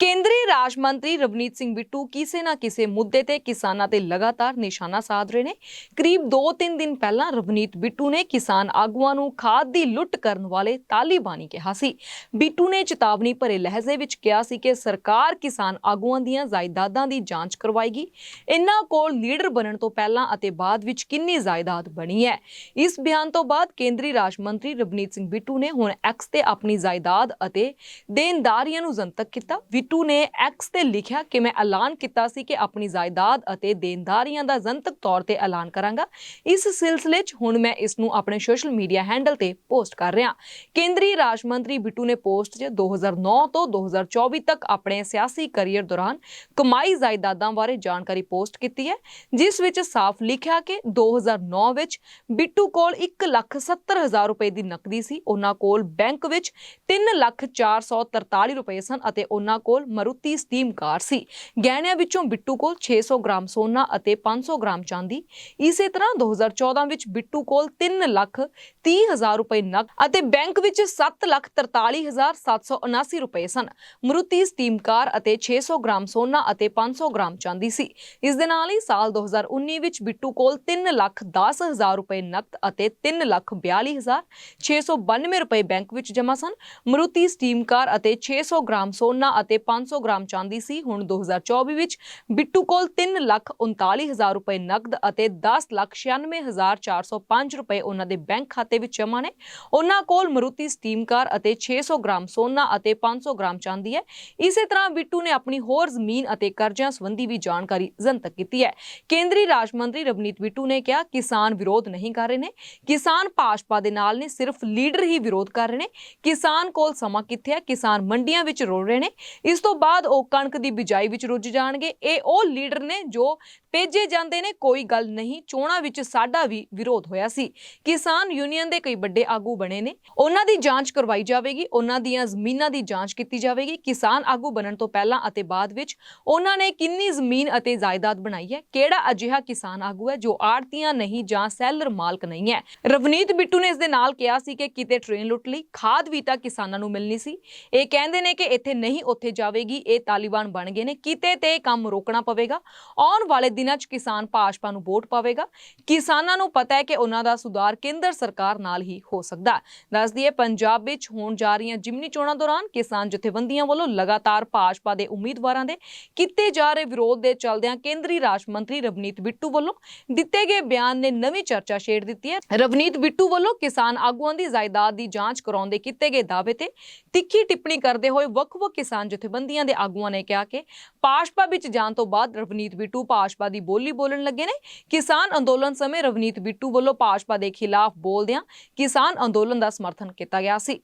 ਕੇਂਦਰੀ ਰਾਜ ਮੰਤਰੀ ਰਵਨੀਤ ਸਿੰਘ ਬਿੱਟੂ ਕਿਸੇ ਨਾ ਕਿਸੇ ਮੁੱਦੇ ਤੇ ਕਿਸਾਨਾਂ ਤੇ ਲਗਾਤਾਰ ਨਿਸ਼ਾਨਾ ਸਾਧ ਰਹੇ ਨੇ। ਕਰੀਬ 2-3 ਦਿਨ ਪਹਿਲਾਂ ਰਵਨੀਤ ਬਿੱਟੂ ਨੇ ਕਿਸਾਨ ਆਗੂਆਂ ਨੂੰ ਖਾਦ ਦੀ ਲੁੱਟ ਕਰਨ ਵਾਲੇ ਤਾਲਿਬਾਨੀ ਕਿਹਾ ਸੀ। ਬਿੱਟੂ ਨੇ ਚੇਤਾਵਨੀ ਭਰੇ ਲਹਿਜ਼ੇ ਵਿੱਚ ਕਿਹਾ ਸੀ ਕਿ ਸਰਕਾਰ ਕਿਸਾਨ ਆਗੂਆਂ ਦੀਆਂ ਜਾਇਦਾਦਾਂ ਦੀ ਜਾਂਚ ਕਰਵਾਏਗੀ। ਇਹਨਾਂ ਕੋਲ ਲੀਡਰ ਬਣਨ ਤੋਂ ਪਹਿਲਾਂ ਅਤੇ ਬਾਅਦ ਵਿੱਚ ਕਿੰਨੀ ਜਾਇਦਾਦ ਬਣੀ ਹੈ? ਇਸ ਬਿਆਨ ਤੋਂ ਬਾਅਦ ਕੇਂਦਰੀ ਰਾਜ ਮੰਤਰੀ ਰਵਨੀਤ ਸਿੰਘ ਬਿੱਟੂ ਨੇ ਹੁਣ ਐਕਸ ਤੇ ਆਪਣੀ ਜਾਇਦਾਦ ਅਤੇ ਦੇਣਦਾਰੀਆਂ ਨੂੰ ਜਨਤਕ ਕੀਤਾ ਬਿੱਟੂ ਨੇ ਐਕਸ ਤੇ ਲਿਖਿਆ ਕਿ ਮੈਂ ਐਲਾਨ ਕੀਤਾ ਸੀ ਕਿ ਆਪਣੀ ਜਾਇਦਾਦ ਅਤੇ ਦੇਣਦਾਰੀਆਂ ਦਾ ਜਨਤਕ ਤੌਰ ਤੇ ਐਲਾਨ ਕਰਾਂਗਾ। ਇਸ ਸਿਲਸਿਲੇ 'ਚ ਹੁਣ ਮੈਂ ਇਸ ਨੂੰ ਆਪਣੇ ਸੋਸ਼ਲ ਮੀਡੀਆ ਹੈਂਡਲ ਤੇ ਪੋਸਟ ਕਰ ਰਿਹਾ। ਕੇਂਦਰੀ ਰਾਜ ਮੰਤਰੀ ਬਿੱਟੂ ਨੇ ਪੋਸਟ 'ਚ 2009 ਤੋਂ 2024 ਤੱਕ ਆਪਣੇ ਸਿਆਸੀ ਕੈਰੀਅਰ ਦੌਰਾਨ ਕਮਾਈ ਜਾਇਦਾਦਾਂ ਬਾਰੇ ਜਾਣਕਾਰੀ ਪੋਸਟ ਕੀਤੀ ਹੈ ਜਿਸ ਵਿੱਚ ਸਾਫ਼ ਲਿਖਿਆ ਕਿ 2009 ਵਿੱਚ ਬਿੱਟੂ ਕੋਲ 1,70,000 ਰੁਪਏ ਦੀ ਨਕਦੀ ਸੀ। ਉਹਨਾਂ ਕੋਲ ਬੈਂਕ ਵਿੱਚ 3,443 ਰੁਪਏ ਸਨ ਅਤੇ ਉਹਨਾਂ ਕੋਲ ਮਰੂਤੀ ਸਟੀਮ ਕਾਰ ਸੀ। ਗਹਿਣਿਆਂ ਵਿੱਚੋਂ ਬਿੱਟੂ ਕੋਲ 600 ਗ੍ਰਾਮ ਸੋਨਾ ਅਤੇ 500 ਗ੍ਰਾਮ ਚਾਂਦੀ। ਇਸੇ ਤਰ੍ਹਾਂ 2014 ਵਿੱਚ ਬਿੱਟੂ ਕੋਲ 3,30,000 ਰੁਪਏ ਨਕਦ ਅਤੇ ਬੈਂਕ ਵਿੱਚ 7,43,779 ਰੁਪਏ ਸਨ। ਮਰੂਤੀ ਸਟੀਮ ਕਾਰ ਅਤੇ 600 ਗ੍ਰਾਮ ਸੋਨਾ ਅਤੇ 500 ਗ੍ਰਾਮ ਚਾਂਦੀ ਸੀ। ਇਸ ਦੇ ਨਾਲ ਹੀ ਸਾਲ 2019 ਵਿੱਚ ਬਿੱਟੂ ਕੋਲ 3,10,000 ਰੁਪਏ ਨਕਦ ਅਤੇ 3,42,692 ਰੁਪਏ ਬੈਂਕ ਵਿੱਚ ਜਮ੍ਹਾਂ ਸਨ। ਮਰੂਤੀ ਸਟੀਮ ਕਾਰ ਅਤੇ 600 ਗ੍ਰਾਮ ਸੋਨਾ ਅਤੇ 500 ਗ੍ਰਾਮ ਚਾਂਦੀ ਸੀ। ਹੁਣ 2024 ਵਿੱਚ ਬਿੱਟੂ ਕੋਲ 3,39,000 ਰੁਪਏ ਨਕਦ ਅਤੇ 10,96,405 ਰੁਪਏ ਉਹਨਾਂ ਦੇ ਬੈਂਕ ਖਾਤੇ ਵਿੱਚ ਜਮ੍ਹਾਂ ਨੇ। ਉਹਨਾਂ ਕੋਲ ਮਰੂਤੀ ਸਟੀਮ ਕਾਰ ਅਤੇ 600 ਗ੍ਰਾਮ ਸੋਨਾ ਅਤੇ 500 ਗ੍ਰਾਮ ਚਾਂਦੀ ਹੈ। ਇਸੇ ਤਰ੍ਹਾਂ ਬਿੱਟੂ ਨੇ ਆਪਣੀ ਹੋਰ ਜ਼ਮੀਨ ਅਤੇ ਕਰਜ਼ਿਆਂ ਸੰਬੰਧੀ ਵੀ ਜਾਣਕਾਰੀ ਜਨਤਕ ਕੀਤੀ ਹੈ। ਕੇਂਦਰੀ ਰਾਜ ਮੰਤਰੀ ਰਵਨੀਤ ਬਿੱਟੂ ਨੇ ਕਿਹਾ ਕਿਸਾਨ ਵਿਰੋਧ ਨਹੀਂ ਕਰ ਰਹੇ ਨੇ। ਕਿਸਾਨ ਭਾਜਪਾ ਦੇ ਨਾਲ ਨੇ ਸਿਰਫ ਲੀਡਰ ਹੀ ਵਿਰੋਧ ਕਰ ਰਹੇ ਨੇ। ਕਿਸਾਨ ਕੋਲ ਸਮਾਂ ਕਿੱਥੇ ਹੈ? ਕਿਸਾਨ ਮੰਡੀਆਂ ਵਿੱਚ ਰੋਲ ਰਹੇ ਨੇ। ਇਸ ਤੋਂ ਬਾਅਦ ਉਹ ਕਣਕ ਦੀ ਬਿਜਾਈ ਵਿੱਚ ਰੁੱਝ ਜਾਣਗੇ। ਇਹ ਉਹ ਲੀਡਰ ਨੇ ਜੋ ਭੇਜੇ ਜਾਂਦੇ ਨੇ, ਕੋਈ ਗੱਲ ਨਹੀਂ। ਚੋਣਾਂ ਵਿੱਚ ਸਾਡਾ ਵੀ ਵਿਰੋਧ ਹੋਇਆ ਸੀ। ਕਿਸਾਨ ਯੂਨੀਅਨ ਦੇ ਕਈ ਵੱਡੇ ਆਗੂ ਬਣੇ ਨੇ। ਉਹਨਾਂ ਦੀ ਜਾਂਚ ਕਰਵਾਈ ਜਾਵੇਗੀ। ਉਹਨਾਂ ਦੀਆਂ ਜ਼ਮੀਨਾਂ ਦੀ ਜਾਂਚ ਕੀਤੀ ਜਾਵੇਗੀ। ਕਿਸਾਨ ਆਗੂ ਬਣਨ ਤੋਂ ਪਹਿਲਾਂ ਅਤੇ ਬਾਅਦ ਵਿੱਚ ਉਹਨਾਂ ਨੇ ਕਿੰਨੀ ਜ਼ਮੀਨ ਅਤੇ ਜਾਇਦਾਦ ਬਣਾਈ ਹੈ? ਕਿਹੜਾ ਅਜਿਹਾ ਕਿਸਾਨ ਆਗੂ ਹੈ ਜੋ ਆੜਤੀਆਂ ਨਹੀਂ ਜਾਂ ਸੈਲਰ ਮਾਲਕ ਨਹੀਂ ਹੈ? ਰਵਨੀਤ ਬਿੱਟੂ ਨੇ ਇਸ ਦੇ ਨਾਲ ਕਿਹਾ ਸੀ ਕਿ ਕਿਤੇ ਟ੍ਰੇਨ ਲੁੱਟ ਲਈ। ਖਾਦ ਵੀ ਤਾਂ ਕਿਸਾਨਾਂ ਨੂੰ ਮਿਲਣੀ ਸੀ। ਇਹ ਕਹਿੰਦੇ ਨੇ ਕਿ ਇੱਥੇ ਨਹੀਂ ਉੱਥੇ ਜਾਵੇਗੀ। ਇਹ ਤਾਲਿਬਾਨ ਬਣ ਗਏ ਨੇ। ਕਿਤੇ ਤੇ ਕੰਮ ਰੋਕਣਾ ਪਵੇਗਾ। ਆਉਣ ਵਾਲੇ ਦਿਨਾਂ 'ਚ ਕਿਸਾਨ ਭਾਜਪਾ ਨੂੰ ਵੋਟ ਪਾਵੇਗਾ। ਕਿਸਾਨਾਂ ਨੂੰ ਪਤਾ ਹੈ ਕਿ ਉਹਨਾਂ ਦਾ ਸੁਧਾਰ ਕੇਂਦਰ ਸਰਕਾਰ ਨਾਲ ਹੀ ਹੋ ਸਕਦਾ ਹੈ। ਦੱਸ ਦਈਏ ਪੰਜਾਬ ਵਿੱਚ ਹੋਣ ਜਾ ਰਹੀਆਂ ਜਿਮਨੀ ਚੋਣਾਂ ਦੌਰਾਨ ਕਿਸਾਨ ਜਥੇਬੰਦੀਆਂ ਵੱਲੋਂ ਲਗਾਤਾਰ ਭਾਜਪਾ ਦੇ ਉਮੀਦਵਾਰਾਂ ਦੇ ਕੀਤੇ ਜਾ ਰਹੇ ਵਿਰੋਧ ਦੇ ਚੱਲਦਿਆਂ ਕੇਂਦਰੀ ਰਾਜ ਮੰਤਰੀ ਰਵਨੀਤ ਬਿੱਟੂ ਵੱਲੋਂ ਦਿੱਤੇ ਗਏ ਬਿਆਨ ਨੇ ਨਵੀਂ ਚਰਚਾ ਛੇੜ ਦਿੱਤੀ ਹੈ। ਰਵਨੀਤ ਬਿੱਟੂ ਵੱਲੋਂ ਕਿਸਾਨ ਆਗੂਆਂ ਦੀ ਜਾਇਦਾਦ ਦੀ ਜਾਂਚ ਕਰਾਉਣ ਦੇ ਕੀਤੇ ਗਏ ਦਾਅਵੇ ਤੇ ਤਿੱਖੀ ਟਿੱਪਣੀ ਕਰਦੇ ਹੋਏ ਵੱਖ-ਵੱਖ ਕਿਸਾਨ ਜਥੇਬੰਦੀਆਂ ਦੇ ਆਗੂਆਂ ਨੇ ਕਿਹਾ ਕਿ ਭਾਜਪਾ ਵਿੱਚ ਜਾਣ ਤੋਂ ਬਾਅਦ ਰਵਨੀਤ ਬਿੱਟੂ ਭਾਜਪਾ ਭਾਜਪਾ ਦੀ ਬੋਲੀ ਬੋਲਣ ਲੱਗੇ ਨੇ। ਕਿਸਾਨ ਅੰਦੋਲਨ ਸਮੇਂ ਰਵਨੀਤ ਬਿੱਟੂ ਵੱਲੋਂ ਭਾਜਪਾ ਦੇ ਖਿਲਾਫ ਬੋਲਦਿਆਂ ਕਿਸਾਨ ਅੰਦੋਲਨ ਦਾ ਸਮਰਥਨ ਕੀਤਾ ਗਿਆ ਸੀ।